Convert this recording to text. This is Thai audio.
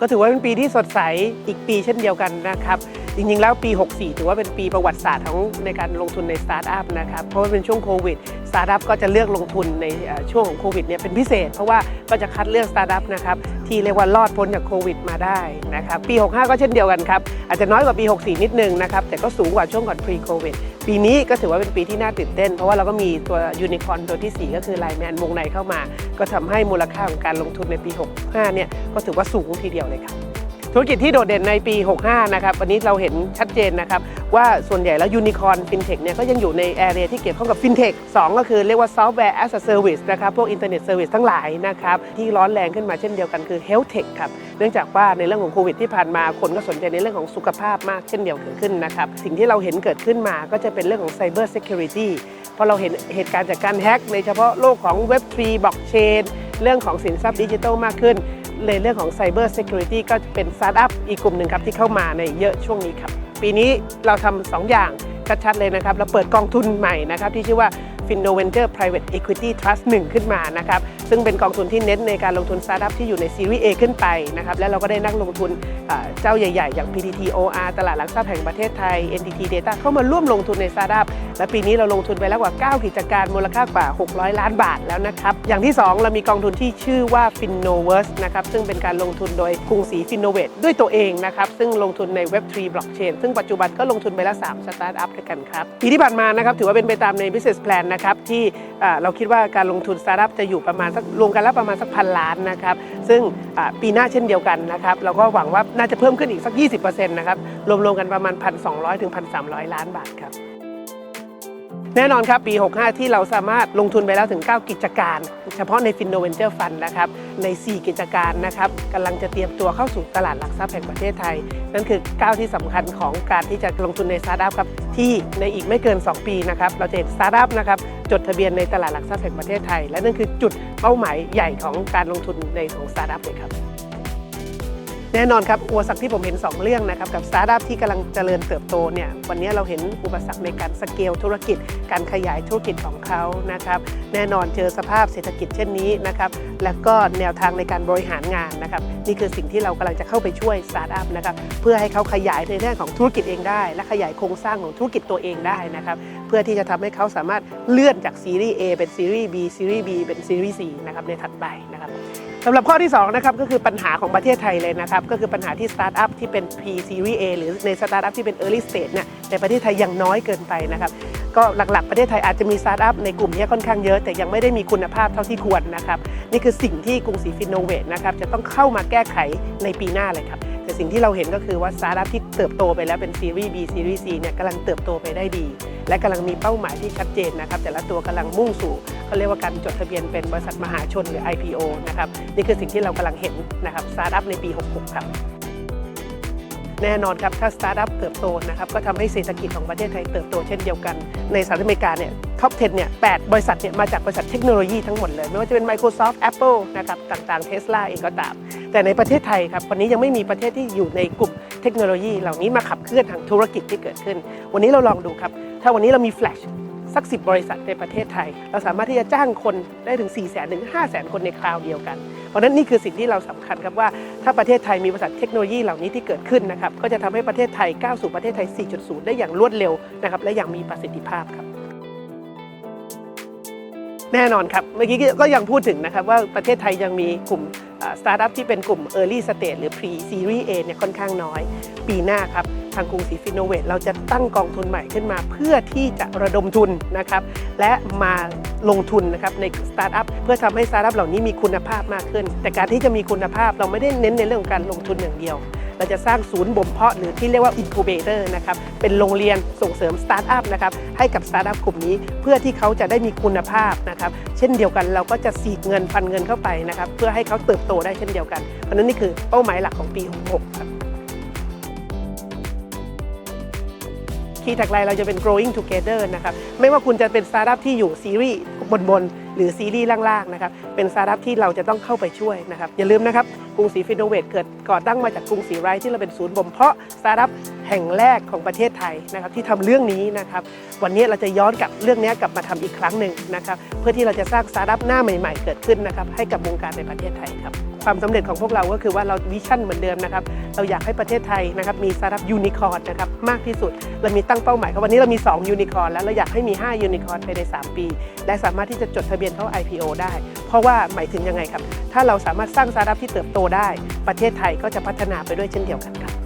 ก็ถือว่าเป็นปีที่สดใสอีกปีเช่นเดียวกันนะครับ จริงๆ แล้วปี 64 ถือว่าเป็นปีประวัติศาสตร์ของในการลงทุนในสตาร์ทอัพนะครับ เพราะว่าเป็นช่วงโควิด สตาร์ทอัพก็จะเลือกลงทุนในช่วงของโควิดเนี่ยเป็นพิเศษ เพราะว่าก็จะคัดเลือกสตาร์ทอัพนะครับที่เรียกว่ารอดพ้นจากโควิดมาได้นะครับ ปี 65 ก็เช่นเดียวกันครับ อาจจะน้อยกว่าปี 64 นิดนึงนะครับ แต่ก็สูงกว่าช่วงก่อน pre covid ปีนี้ก็ถือว่าเป็นปีที่น่าตื่นเต้น เพราะว่าเราก็มีตัวยูนิคอร์นตัวทีสี่ 4 ก็คือไลแมนวงในเข้ามา ก็ทำให้มูลค่าของการลงทุนในปี 65 เนี่ยก็ถือว่าสูงทีเดียวเลยครับ ธุรกิจที่โดดเด่นในปี 65 นะครับ วันนี้เราเห็นชัดเจนนะครับ ว่าส่วนใหญ่แล้วยูนิคอร์นฟินเทคเนี่ยก็ยังอยู่ในแอเรียที่เกี่ยวข้องกับฟินเทคสก็คือเรียกว่าซอฟต์แวร์ as a service นะครับ พวกอินเทอร์เน็ตเซอร์วิสทั้งหลายนะครับ ที่ร้อนแรงขึ้นมาเช่นเดียวกันคือ health tech ครับ เนื่องจากว่าในเรื่องของโควิดที่ผ่านมาคนก็สนใจในเรื่องของสุขภาพมากเช่นเดียวกันขึ้นนะครับ สิ่งที่เราเห็นเกิดขึ้นมาก็จะเป็นเรื่องของ cyber security เพราะเราเห็นเหตุการณ์จากการแฮ็กในเฉพาะโลกของ Web3 Blockchain เรื่องของสินทรัพย์ดิจิทัลมากขึ้น ในเรื่องของ Cyber Security ก็เป็นสตาร์ทอัพอีกกลุ่มหนึ่งครับที่เข้ามาในเยอะช่วงนี้ครับ ปีนี้เราทำสองอย่างชัดๆเลยนะครับ เราเปิดกองทุนใหม่นะครับ ที่ชื่อว่า FinnoVenture Private Equity Trust 1 ขึ้นมานะครับ ซึ่งเป็นกองทุนที่เน้นในการลงทุนสตาร์ทอัพที่อยู่ในซีรีส์ A ขึ้นไปนะครับ และเราก็ได้นักลงทุนเจ้าใหญ่ ๆ อย่าง PTT OR ตลาดหลักทรัพย์แห่งประเทศไทย NTT Data เข้ามาร่วมลงทุนในสตาร์ทอัพและปีนี้เราลงทุนไปแล้วกว่า 9 กิจการมูลค่ากว่า 600 ล้านบาทแล้วนะครับ อย่างที่ 2 เรามีกองทุนที่ชื่อว่า Finnoverse นะครับซึ่งเป็นการลงทุนโดยกรุงศรี Finnovate ด้วยตัวเองนะครับซึ่งลงทุนใน Web3 Blockchain ซึ่งปัจจุบันก็ลงทุนไปแล้ว3สตาร์ทอัพด้วยกันครับปีที่ผ่านมานะครับถือว่าเป็นไปตามใน business plan นะครับที่เราคิดว่าการลงทุนสตาร์ทอัพจะอยู่ประมาณสักรวมกันแล้วประมาณสักพันล้านนะครับซึ่งปีหน้าเช่นเดียวกันนะครับเราก็หวังว่าน่าจะเพิ่มขึ้นอีกสัก 20%นะครับรวมๆกันประมาณ 1,200ถึง1,300 ล้านบาทครับ แน่นอนครับปี 65 ที่เราสามารถลงทุนไปแล้วถึง 9 กิจการ เฉพาะใน f i n o v e n t u r e Fund นะครับ ใน 4 กิจการนะครับกำลังจะเตรียมตัวเข้าสู่ตลาดหลักทรัพย์แห่งประเทศไทย นั่นคือก้าวที่สำคัญของการที่จะลงทุนในสตาร์ทอัพครับ ที่ในอีกไม่เกิน 2 ปีนะครับ เราจะเห็นสตาร์ทอัพนะครับจดทะเบียนในตลาดหลักทรัพย์แห่งประเทศไทย และนั่นคือจุดเป้าหมายใหญ่ของการลงทุนในของสตาร์ทอัพเลยครับ แน่นอนครับอุปสรรคที่ผมเห็น 2 เรื่องนะครับกับสตาร์ทอัพที่กำลังเจริญเติบโตเนี่ยวันนี้เราเห็นอุปสรรคในการสเกลธุรกิจ การขยายธุรกิจของเขานะครับแน่นอนเจอสภาพเศรษฐกิจเช่นนี้นะครับแล้วก็แนวทางในการบริหารงานนะครับนี่คือสิ่งที่เรากำลังจะเข้าไปช่วยสตาร์ทอัพนะครับเพื่อให้เขาขยายในเรื่องของธุรกิจเองได้ และขยายโครงสร้างของธุรกิจตัวเองได้นะครับเพื่อที่จะทำให้เขาสามารถเลื่อนจากซีรีส์ A เป็นซีรีส์ B ซีรีส์ B เป็นซีรีส์ C นะครับในถัดไปนะครับ สำหรับข้อที่2นะครับก็คือปัญหาของประเทศไทยเลยนะครับ ก็คือปัญหาที่สตาร์ทอัพที่เป็น P Series A หรือในสตาร์ทอัพที่เป็น Early Stage เนี่ยในประเทศไทยยังน้อยเกินไปนะครับ ก็หลักๆประเทศไทยอาจจะมีสตาร์ทอัพในกลุ่มนี้ค่อนข้างเยอะ แต่ยังไม่ได้มีคุณภาพเท่าที่ควรนะครับ นี่คือสิ่งที่กรุงศรีฟินโนเวทนะครับจะต้องเข้ามาแก้ไขในปีหน้าเลยครับ สิ่งที่เราเห็นก็คือว่าสตาร์ทอัพที่เติบโตไปแล้วเป็นซีรีส์ B ซีรีส์ C เนี่ยกำลังเติบโตไปได้ดี และกำลังมีเป้าหมายที่ชัดเจนนะครับ แต่ละตัวกำลังมุ่งสู่เขาเรียกว่าการจดทะเบียนเป็นบริษัทมหาชนหรือ IPO นะครับนี่คือสิ่งที่เรากำลังเห็นนะครับสตาร์ทอัพในปี 66 ครับแน่นอนครับถ้าสตาร์ทอัพเติบโตนะครับก็ทำให้เศรษฐกิจของประเทศไทยเติบโตเช่นเดียวกัน ในสหรัฐอเมริกาเนี่ยท็อป 10 เนี่ย 8 บริษัทเนี่ยมาจากบริษัทเทคโนโลยีทั้งหมดเลย ไม่ว่าจะเป็น Microsoft Apple นะครับต่างๆ Tesla เองก็ตาม แต่ในประเทศไทยครับวันนี้ยังไม่มีประเทศที่อยู่ในกลุ่มเทคโนโลยี เหล่านี้มาขับเคลื่อนทางธุรกิจที่เกิดขึ้น วันนี้เราลองดูครับ ถ้าวันนี้เรามี Flash สัก10บริษัทในประเทศไทย เราสามารถที่จะจ้างคนได้ถึง 4 0 0 0 0 0ถึง5 0 0 0 0คนในคราวเดียวกัน เพราะนั้นนี่คือสิ่งที่เราสำคัญครับว่าถ้าประเทศไทยมีบริษัทเทคโนโลยีเหล่านี้ที่เกิดขึ้นนะครับก็จะทำให้ประเทศไทยก้าวสู่ประเทศไทย 4.0 ได้อย่างรวดเร็วนะครับและอย่างมีประสิทธิภาพครับแน่นอนครับ เมื่อกี้ก็ยังพูดถึงนะครับว่าประเทศไทยยังมีกลุ่ม สตาร์ทอัพที่เป็นกลุ่ม Early Stage หรือ Pre Series A เนี่ยค่อนข้างน้อย ปีหน้าครับทางกรุงศรีฟินโนเวทเราจะตั้งกองทุนใหม่ขึ้นมา เพื่อที่จะระดมทุนนะครับ และมาลงทุนนะครับในสตาร์ทอัพเพื่อทำให้สตาร์ทอัพเหล่านี้มีคุณภาพมากขึ้น แต่การที่จะมีคุณภาพเราไม่ได้เน้นในเรื่องของการลงทุนอย่างเดียว เราจะสร้างศูนย์บ่มเพาะหรือที่เรียกว่า incubator นะครับเป็นโรงเรียนส่งเสริมสตาร์ทอัพนะครับให้กับสตาร์ทอัพกลุ่มนี้เพื่อที่เขาจะได้มีคุณภาพนะครับเช่นเดียวกันเราก็จะสีดเงินฟันเงินเข้าไปนะครับเพื่อให้เขาเติบโตได้เช่นเดียวกัน เพราะนั้นนี่คือเป้าหมายหลักของปี 66 ครับคีย์แท็กไลน์เราจะเป็น growing together นะครับ ไม่ว่าคุณจะเป็นสตาร์ทอัพที่อยู่ซีรีส์บนๆ หรือซีรีส์ล่างๆนะครับเป็นสตาร์ทอัพที่เราจะต้องเข้าไปช่วยนะครับอย่าลืมนะครับกรุงศรีฟินโนเวทเกิดก่อตั้งมาจากกรุงศรีไรท์ที่เราเป็นศูนย์บ่มเพาะสตาร์ทอัพแห่งแรกของประเทศไทยนะครับที่ทำเรื่องนี้นะครับวันนี้เราจะย้อนกลับเรื่องนี้กลับมาทำอีกครั้งหนึ่งนะครับเพื่อที่เราจะสร้างสตาร์ทอัพหน้าใหม่ ๆ เกิดขึ้นนะครับให้กับวงการในประเทศไทยครับ ความสำเร็จของพวกเราก็คือว่าเราวิชั่นเหมือนเดิมนะครับเราอยากให้ประเทศไทยนะครับมีสตาร์ทอัพยูนิคอร์นนะครับมากที่สุดเรามีตั้งเป้าหมายครับวันนี้เรามี 2 ยูนิคอร์นแล้วเราอยากให้มี 5 ยูนิคอร์นภายใน 3 ปี และสามารถที่จะจดทะเบียนเข้า IPO ได้ เพราะว่าหมายถึงยังไงครับ ถ้าเราสามารถสร้างสตาร์ทอัพที่เติบโตได้ ประเทศไทยก็จะพัฒนาไปด้วยเช่นเดียวกันครับ